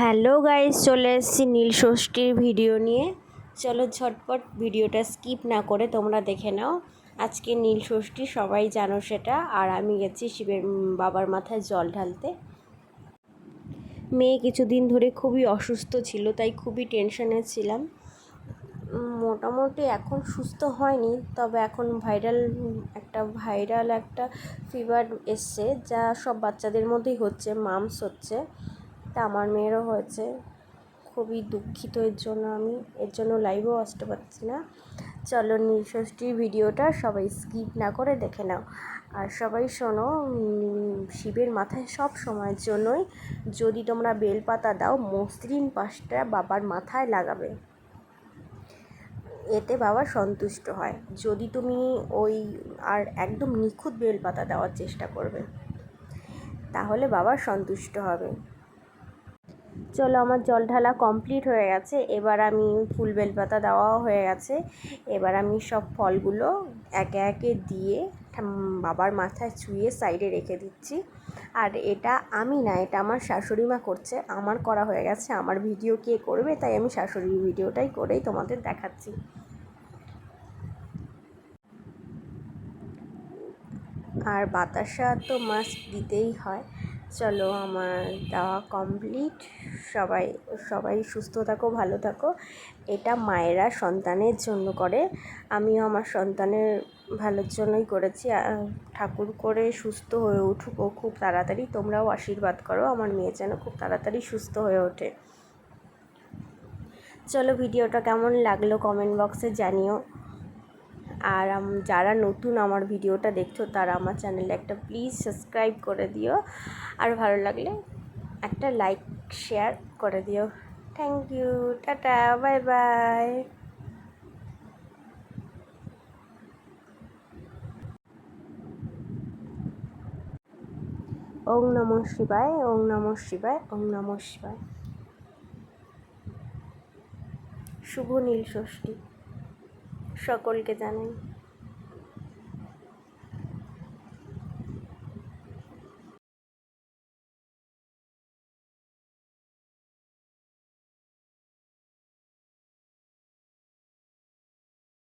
Hello guys, চলে এসেছি নীল ষষ্ঠীর ভিডিও নিয়ে। চলো ঝটপট ভিডিওটা স্কিপ না করে তোমরা দেখে নাও। আজকে নীল ষষ্ঠী, সবাই জানো সেটা। আর আমি গেছি শিবের বাবার মাথায় জল ঢালতে। মেয়ে কিছুদিন ধরে খুবই অসুস্থ ছিল, তাই খুবই টেনশনে ছিলাম। মোটামুটি এখন সুস্থ হয়নি, তবে এখন ভাইরাল একটা ভাইরাল একটা ফিভার এসছে, যা সব বাচ্চাদের মধ্যেই হচ্ছে মামস হচ্ছে। তা আমার মেয়েরও হয়েছে। খুবই দুঃখিত, এর জন্য আমি, এর জন্য লাইভও আসতে পারছি না। চলো নীলষষ্ঠীর ভিডিওটা সবাই স্কিপ না করে দেখে নাও। আর সবাই শোনো শিবের মাথায় সব সময়ের জন্যই যদি তোমরা বেলপাতা দাও, মসৃণ পাশটা বাবার মাথায় লাগাবে। এতে বাবা সন্তুষ্ট হয়। যদি তুমি ওই, আর একদম নিখুঁত বেলপাতা দেওয়ার চেষ্টা করবে, তাহলে বাবা সন্তুষ্ট হবে। চলো আমার জল ঢালা কমপ্লিট হয়ে গেছে। এবার আমি ফুল বেলপাতা দেওয়াও হয়ে গেছে। এবার আমি সব ফলগুলো একে একে দিয়ে বাবার মাথায় চুইয়ে সাইডে রেখে দিচ্ছি। আর এটা আমি না, এটা আমার শাশুড়ি মা করছে। আমার করা হয়ে গেছে, আমার ভিডিও কে করবে তাই আমি শাশুড়ির ভিডিওটাই করেই তোমাদের দেখাচ্ছি। আর বাতাসা তো মাস্ট দিতেই হয়। চলো আমার দেওয়া কমপ্লিট সবাই সবাই সুস্থ থাকো, ভালো থাকো। এটা মায়েরা সন্তানের জন্য করে। আমিও আমার সন্তানের ভালোর জন্যই করেছি। ঠাকুর করে সুস্থ হয়ে উঠুক ও খুব তাড়াতাড়ি। তোমরাও আশীর্বাদ করো। আমার মেয়ে যেন খুব তাড়াতাড়ি সুস্থ হয়ে ওঠে। চলো, ভিডিওটা কেমন লাগল কমেন্ট বক্সে জানিও। আর যারা নতুন আমার ভিডিওটা দেখছ, তারা আমার চ্যানেলে একটা প্লিজ সাবস্ক্রাইব করে দিও। আর ভালো লাগলে একটা লাইক শেয়ার করে দিও। Thank you ta-ta bye bye ওং নম শিবায়, ওং নম শিবায়, ওং নম শিবায়। শুভ নীল ষষ্ঠী। সকলকে জানাই।